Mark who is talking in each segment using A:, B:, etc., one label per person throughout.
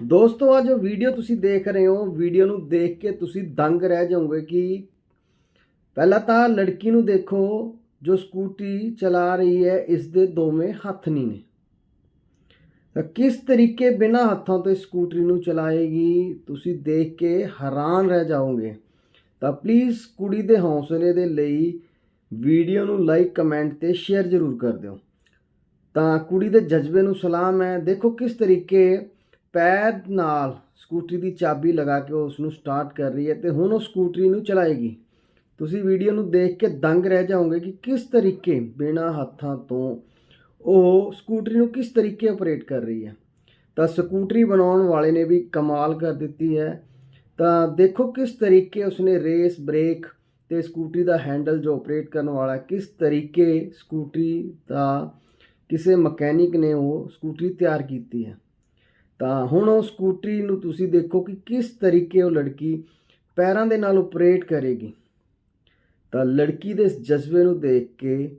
A: ਦੋਸਤੋ ਅੱਜ ਵੀਡੀਓ ਤੁਸੀਂ ਦੇਖ ਰਹੇ ਹੋ ਵੀਡੀਓ ਨੂੰ ਦੇਖ ਕੇ ਤੁਸੀਂ ਦੰਗ ਰਹਿ ਜਾਓਗੇ ਕਿ ਪਹਿਲਾਂ ਤਾਂ ਲੜਕੀ ਨੂੰ ਦੇਖੋ, ਜੋ ਸਕੂਟੀ ਚਲਾ ਰਹੀ ਹੈ ਇਸ ਦੇ ਦੋਵੇਂ ਹੱਥ ਨਹੀਂ ਨੇ। ਤਾਂ ਕਿਸ ਤਰੀਕੇ ਬਿਨਾਂ ਹੱਥਾਂ ਤੋਂ ਸਕੂਟਰੀ ਨੂੰ ਚਲਾਏਗੀ, ਤੁਸੀਂ ਦੇਖ ਕੇ ਹੈਰਾਨ ਰਹਿ ਜਾਓਗੇ। ਤਾਂ ਪਲੀਜ਼ ਕੁੜੀ ਦੇ ਹੌਸਲੇ ਦੇ ਲਈ ਵੀਡੀਓ ਨੂੰ ਲਾਈਕ ਕਮੈਂਟ ਤੇ ਸ਼ੇਅਰ ਜ਼ਰੂਰ ਕਰ ਦਿਓ। ਤਾਂ ਕੁੜੀ ਦੇ ਜਜ਼ਬੇ ਨੂੰ ਸਲਾਮ ਹੈ। ਦੇਖੋ ਕਿਸ ਤਰੀਕੇ ਪੈਰ ਨਾਲ ਸਕੂਟਰੀ ਦੀ ਚਾਬੀ ਲਗਾ ਕੇ ਉਸ ਨੂੰ ਸਟਾਰਟ ਕਰ ਰਹੀ ਹੈ ਤੇ ਹੁਣ ਉਹ ਸਕੂਟਰੀ ਨੂੰ ਚਲਾਏਗੀ। ਤੁਸੀਂ ਵੀਡੀਓ ਨੂੰ ਦੇਖ ਕੇ ਦੰਗ ਰਹਿ ਜਾਓਗੇ ਕਿ ਕਿਸ ਤਰੀਕੇ ਬਿਨਾਂ ਹੱਥਾਂ ਤੋਂ ਉਹ ਸਕੂਟਰੀ ਨੂੰ ਕਿਸ ਤਰੀਕੇ ਆਪਰੇਟ ਕਰ ਰਹੀ ਹੈ। ਤਾਂ ਸਕੂਟਰੀ ਬਣਾਉਣ ਵਾਲੇ ਨੇ ਵੀ ਕਮਾਲ ਕਰ ਦਿੱਤੀ ਹੈ। ਤਾਂ ਦੇਖੋ ਕਿਸ ਤਰੀਕੇ ਉਸਨੇ ਰੇਸ ਬ੍ਰੇਕ ਤੇ ਸਕੂਟਰੀ ਦਾ ਹੈਂਡਲ ਜੋ ਆਪਰੇਟ ਕਰਨ ਵਾਲਾ ਕਿਸ ਤਰੀਕੇ ਸਕੂਟਰੀ ਦਾ ਕਿਸੇ ਮਕੈਨਿਕ ਨੇ ਉਹ ਸਕੂਟਰੀ ਤਿਆਰ ਕੀਤੀ ਹੈ। ਤਾਂ ਹੁਣ ਉਹ ਸਕੂਟਰੀ ਨੂੰ ਤੁਸੀਂ ਦੇਖੋ ਕਿ ਕਿਸ ਤਰੀਕੇ ਉਹ ਲੜਕੀ ਪੈਰਾਂ ਦੇ ਨਾਲ ਆਪਰੇਟ ਕਰੇਗੀ। ਤਾਂ ਲੜਕੀ ਦੇ ਇਸ ਜਜ਼ਬੇ ਨੂੰ ਦੇਖ ਕੇ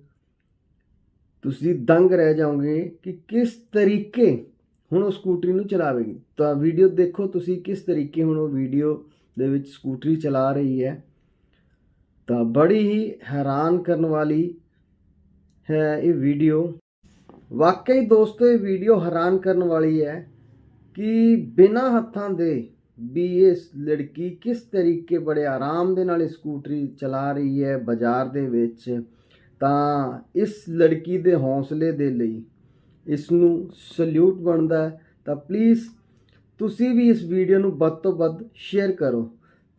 A: ਤੁਸੀਂ ਦੰਗ ਰਹਿ ਜਾਓਗੇ ਕਿ ਕਿਸ ਤਰੀਕੇ ਹੁਣ ਉਹ ਸਕੂਟਰੀ ਨੂੰ ਚਲਾਵੇਗੀ। ਤਾਂ ਵੀਡੀਓ ਦੇਖੋ ਤੁਸੀਂ ਕਿਸ ਤਰੀਕੇ ਹੁਣ ਉਹ ਵੀਡੀਓ ਦੇ ਵਿੱਚ ਸਕੂਟਰੀ ਚਲਾ ਰਹੀ ਹੈ। ਤਾਂ ਬੜੀ ਹੀ ਹੈਰਾਨ ਕਰਨ ਵਾਲੀ ਹੈ ਇਹ ਵੀਡੀਓ। ਵਾਕਈ ਦੋਸਤੋ, ਇਹ ਵੀਡੀਓ ਹੈਰਾਨ ਕਰਨ ਵਾਲੀ ਹੈ ਕਿ ਬਿਨਾਂ ਹੱਥਾਂ ਦੇ ਵੀ ਇਹ ਲੜਕੀ ਕਿਸ ਤਰੀਕੇ ਬੜੇ ਆਰਾਮ ਦੇ ਨਾਲ ਇਹ ਸਕੂਟਰੀ ਚਲਾ ਰਹੀ ਹੈ ਬਾਜ਼ਾਰ ਦੇ ਵਿੱਚ, ਤਾਂ ਇਸ ਲੜਕੀ ਦੇ ਹੌਸਲੇ ਦੇ ਲਈ ਇਸ ਨੂੰ ਸਲੂਟ ਬਣਦਾ ਤਾਂ ਪਲੀਜ਼ ਤੁਸੀਂ ਵੀ ਇਸ ਵੀਡੀਓ ਨੂੰ ਵੱਧ ਤੋਂ ਵੱਧ ਸ਼ੇਅਰ ਕਰੋ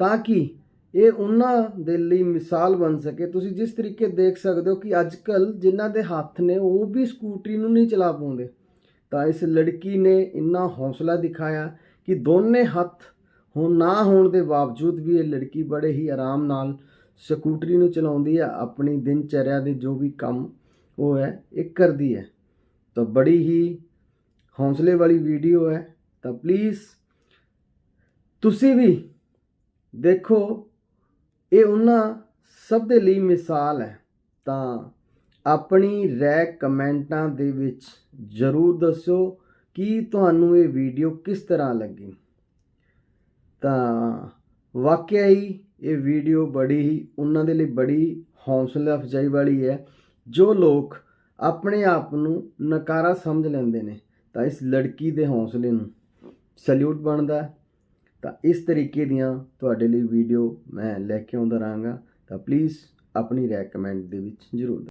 A: ਤਾਂ ਕਿ ਇਹ ਉਹਨਾਂ ਦੇ ਲਈ ਮਿਸਾਲ ਬਣ ਸਕੇ। ਤੁਸੀਂ ਜਿਸ ਤਰੀਕੇ ਦੇਖ ਸਕਦੇ ਹੋ ਕਿ ਅੱਜ ਕੱਲ ਜਿਨ੍ਹਾਂ ਦੇ ਹੱਥ ਨੇ ਉਹ ਵੀ ਸਕੂਟਰੀ ਨੂੰ ਨਹੀਂ ਚਲਾ ਪਾਉਂਦੇ। ਤਾਂ ਇਸ ਲੜਕੀ ਨੇ ਇੰਨਾ ਹੌਸਲਾ ਦਿਖਾਇਆ ਕਿ ਦੋਨੇ ਹੱਥ ਹੁਣ ਨਾ ਹੋਣ ਦੇ ਬਾਵਜੂਦ ਵੀ ਇਹ ਲੜਕੀ ਬੜੇ ਹੀ ਆਰਾਮ ਨਾਲ ਸਕੂਟਰੀ ਨੂੰ ਚਲਾਉਂਦੀ ਹੈ, ਆਪਣੀ ਦਿਨਚਰਿਆ ਦੇ ਜੋ ਵੀ ਕੰਮ ਉਹ ਹੈ, ਇਹ ਕਰਦੀ ਹੈ। ਤਾਂ ਬੜੀ ਹੀ ਹੌਸਲੇ ਵਾਲੀ ਵੀਡੀਓ ਹੈ। ਤਾਂ ਪਲੀਜ਼ ਤੁਸੀਂ ਵੀ ਦੇਖੋ, ਇਹ ਉਹਨਾਂ ਸਭ ਦੇ ਲਈ ਮਿਸਾਲ ਹੈ। ਤਾਂ ਆਪਣੀ ਰਾਏ ਕਮੈਂਟਾਂ ਦੇ ਵਿੱਚ ਜ਼ਰੂਰ ਦੱਸੋ ਕਿ ਤੁਹਾਨੂੰ ਇਹ ਵੀਡੀਓ ਕਿਸ ਤਰ੍ਹਾਂ ਲੱਗੀ। ਤਾਂ ਵਾਕਿਆ ਹੀ ਇਹ ਵੀਡੀਓ ਬੜੀ ਹੀ, ਉਹਨਾਂ ਦੇ ਲਈ ਬੜੀ ਹੌਸਲਾ ਅਫਜ਼ਾਈ ਵਾਲੀ ਹੈ, ਜੋ ਲੋਕ ਆਪਣੇ ਆਪ ਨੂੰ ਨਕਾਰਾ ਸਮਝ ਲੈਂਦੇ ਨੇ। ਤਾਂ ਇਸ ਲੜਕੀ ਦੇ ਹੌਸਲੇ ਨੂੰ ਸਲੂਟ ਬਣਦਾ ਤਾਂ ਇਸ ਤਰੀਕੇ ਦੀਆਂ ਤੁਹਾਡੇ ਲਈ ਵੀਡੀਓ ਮੈਂ ਲੈ ਕੇ ਆਉਂਦਾ ਰਹਾਂਗਾ। ਤਾਂ ਪਲੀਜ਼ ਆਪਣੀ ਰਾਏ ਕਮੈਂਟ ਦੇ ਵਿੱਚ ਜ਼ਰੂਰ ਦਿਓ।